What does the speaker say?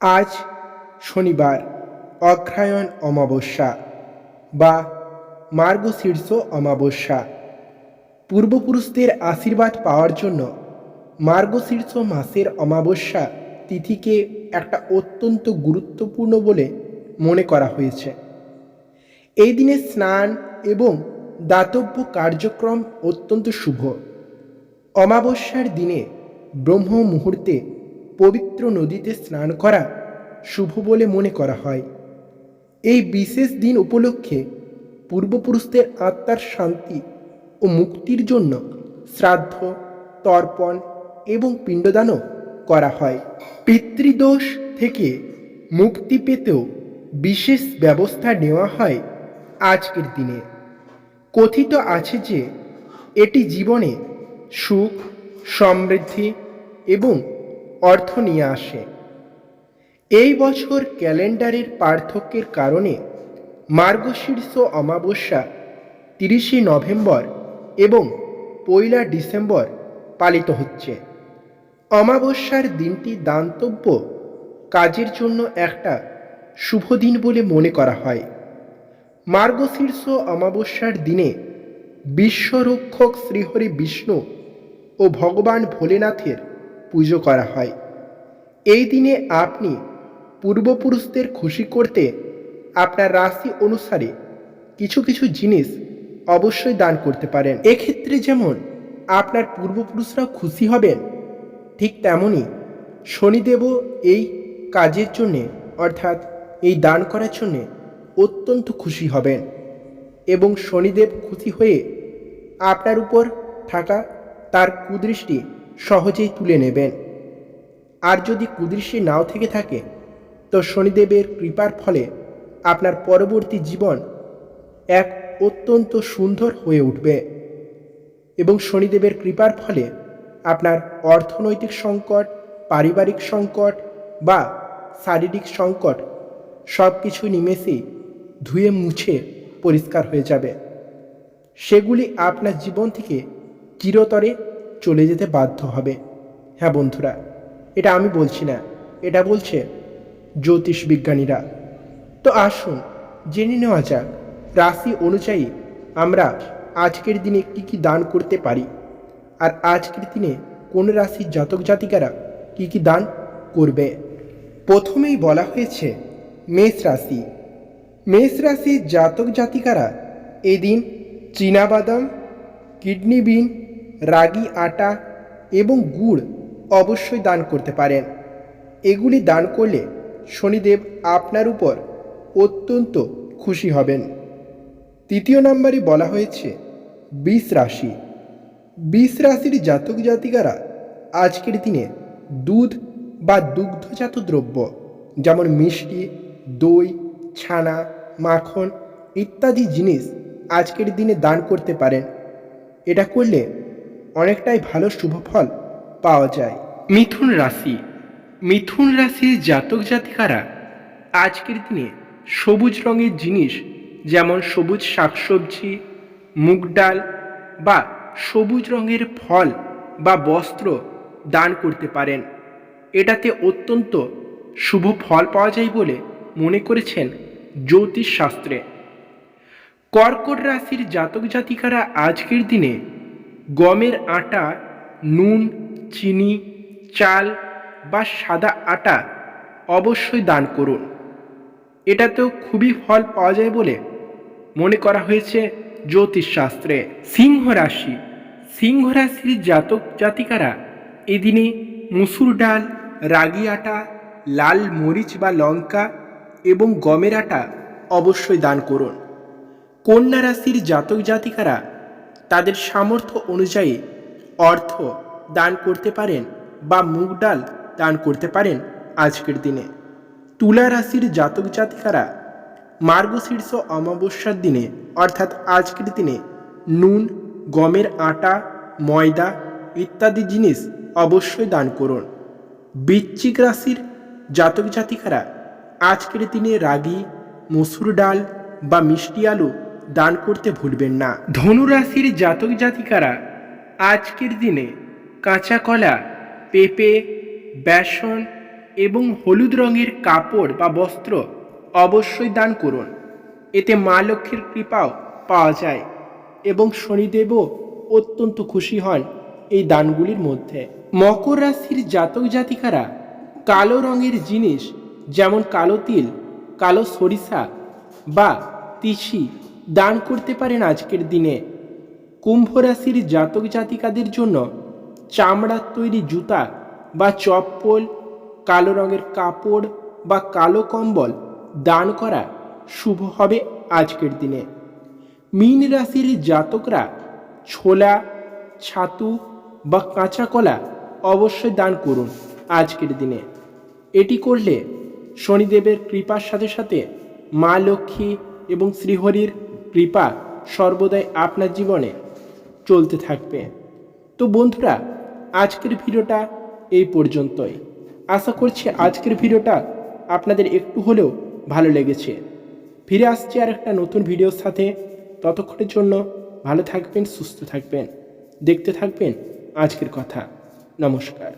আজ শনিবার অগ্রহায়ণ অমাবস্যা বা মার্গশীর্ষ অমাবস্যা। পূর্বপুরুষদের আশীর্বাদ পাওয়ার জন্য মার্গশীর্ষ মাসের অমাবস্যা তিথিকে একটা অত্যন্ত গুরুত্বপূর্ণ বলে মনে করা হয়েছে। এই দিনে স্নান এবং দাতব্য কার্যক্রম অত্যন্ত শুভ। অমাবস্যার দিনে ব্রহ্ম মুহূর্তে পবিত্র নদীতে স্নান করা শুভ বলে মনে করা হয়। এই বিশেষ দিন উপলক্ষে পূর্বপুরুষদের আত্মার শান্তি ও মুক্তির জন্য শ্রাদ্ধ, তর্পণ এবং পিণ্ডদানও করা হয়। পিতৃদোষ থেকে মুক্তি পেতেও বিশেষ ব্যবস্থা নেওয়া হয় আজকের দিনে। কথিত আছে যে এটি জীবনে সুখ, সমৃদ্ধি এবং অর্থ নিয়ে আসে। এই বছর ক্যালেন্ডারের পার্থক্যের কারণে মার্গশীর্ষ অমাবস্যা, তিরিশে নভেম্বর এবং পয়লা ডিসেম্বর পালিত হচ্ছে। অমাবস্যার দিনটি দান্তব্য কাজের জন্য একটা শুভ দিন বলে মনে করা হয়। মার্গশীর্ষ অমাবস্যার দিনে বিশ্বরক্ষক শ্রীহরি বিষ্ণু ও ভগবান ভোলেনাথের পুজো করা হয়। এই দিনে আপনি পূর্বপুরুষদের খুশি করতে আপনার রাশি অনুসারে কিছু কিছু জিনিস অবশ্যই দান করতে পারেন। এক্ষেত্রে যেমন আপনার পূর্বপুরুষরাও খুশি হবেন, ঠিক তেমনই শনিদেবও এই কাজের জন্যে, অর্থাৎ এই দান করার জন্যে অত্যন্ত খুশি হবেন এবং শনিদেব খুশি হয়ে আপনার উপর থাকা তার কুদৃষ্টি সহজেই তুলে নেবেন। আর যদি কুদৃষ্টি নাও থেকে থাকে, তো শনিদেবের কৃপার ফলে আপনার পরবর্তী জীবন এক অত্যন্ত সুন্দর হয়ে উঠবে এবং শনিদেবের কৃপার ফলে আপনার অর্থনৈতিক সংকট, পারিবারিক সংকট বা শারীরিক সংকট সব কিছু নিমেষেই ধুয়ে মুছে পরিষ্কার হয়ে যাবে। সেগুলি আপনার জীবন থেকে চিরতরে চলে যেতে বাধ্য হবে। হ্যাঁ বন্ধুরা, এটা আমি বলছি না, এটা বলছে জ্যোতিষ বিজ্ঞানীরা। তো আসুন জেনে নেওয়া যাক, রাশি অনুযায়ী আমরা আজকের দিনে কি কি দান করতে পারি? আর আজকের দিনে কোন রাশির জাতক জাতিকারা কি কি দান করবে? প্রথমেই বলা হয়েছে মেষ রাশি। মেষ রাশির জাতক জাতিকারা এদিন দিন চীনাবাদাম কিডনি বিন রাগি আটা এবং গুড় অবশ্যই দান করতে পারেন। এগুলি দান করলে শনিদেব আপনার উপর অত্যন্ত খুশি হবেন। তৃতীয় নম্বরে বলা হয়েছে, বিষ রাশি। বিষ রাশির জাতক জাতিকারা আজকের দিনে দুধ বা দুগ্ধজাত দ্রব্য যেমন মিষ্টি, দই, ছানা, মাখন ইত্যাদি জিনিস আজকের দিনে দান করতে পারেন। এটা করলে অনেকটাই ভালো শুভ ফল পাওয়া যায়। মিথুন রাশি। মিথুন রাশির জাতক জাতিকারা আজকের দিনে সবুজ রঙের জিনিস যেমন সবুজ শাকসবজি, মুগ ডাল বা সবুজ রঙের ফল বা বস্ত্র দান করতে পারেন। এটাতে অত্যন্ত শুভ ফল পাওয়া যায় বলে মনে করেছেন জ্যোতিষশাস্ত্রে। কর্কট রাশির জাতক জাতিকারা আজকের দিনে গমের আটা, নুন, চিনি, চাল বা সাদা আটা অবশ্যই দান করুন। এটাতেও খুবই ফল পাওয়া যায় বলে মনে করা হয়েছে জ্যোতিষশাস্ত্রে। সিংহ রাশি। সিংহ রাশির জাতক জাতিকারা এদিনে মুসুর ডাল, রাগি আটা, লাল মরিচ বা লঙ্কা এবং গমের আটা অবশ্যই দান করুন। কন্যা রাশির জাতক জাতিকারা তাদের সামর্থ্য অনুযায়ী অর্থ দান করতে পারেন বা মুগ ডাল দান করতে পারেন আজকের দিনে। তুলা রাশির জাতক জাতিকারা মার্গশীর্ষ অমাবস্যার দিনে, অর্থাৎ আজকের দিনে, নুন, গমের আটা, ময়দা ইত্যাদি জিনিস অবশ্যই দান করুন। বৃশ্চিক রাশির জাতক জাতিকারা আজকের দিনে রাগি, মসুর ডাল বা মিষ্টি আলু দান করতে ভুলবেন না। ধনু রাশির জাতক জাতিকারা, আজকের দিনে কাঁচা কলা, পেঁপে, বেসন এবং হলুদ রঙের কাপড় বা বস্ত্র অবশ্যই দান করুন। এতে মা লক্ষ্মীর কৃপাও পাওয়া যায় এবং শনিদেবও অত্যন্ত খুশি হন এই দানগুলির মধ্যে। মকর রাশির জাতক জাতিকারা, কালো রঙের জিনিস যেমন কালো তিল, কালো সরিষা বা তিসি দান করতে পারেন আজকের দিনে। কুম্ভ রাশির জাতক জাতিকাদের জন্য চামড়ার তৈরি জুতা বা চপ্পল, কালো রঙের কাপড় বা কালো কম্বল দান করা শুভ হবে আজকের দিনে। মীন রাশির জাতকরা ছোলা, ছাতু বা কাঁচা কলা অবশ্যই দান করুন আজকের দিনে। এটি করলে শনিদেবের কৃপার সাথে সাথে মা লক্ষ্মী এবং শ্রীহরির কৃপা সর্বদাই আপনার জীবনে চলতে থাকবে। তো বন্ধুরা, আজকের ভিডিওটা এই পর্যন্তই। আশা করছি আজকের ভিডিওটা আপনাদের একটু হলেও ভালো লেগেছে। ফিরে আসছি আর একটা নতুন ভিডিওর সাথে। ততক্ষণের জন্য ভালো থাকবেন, সুস্থ থাকবেন, দেখতে থাকবেন আজকের কথা। নমস্কার।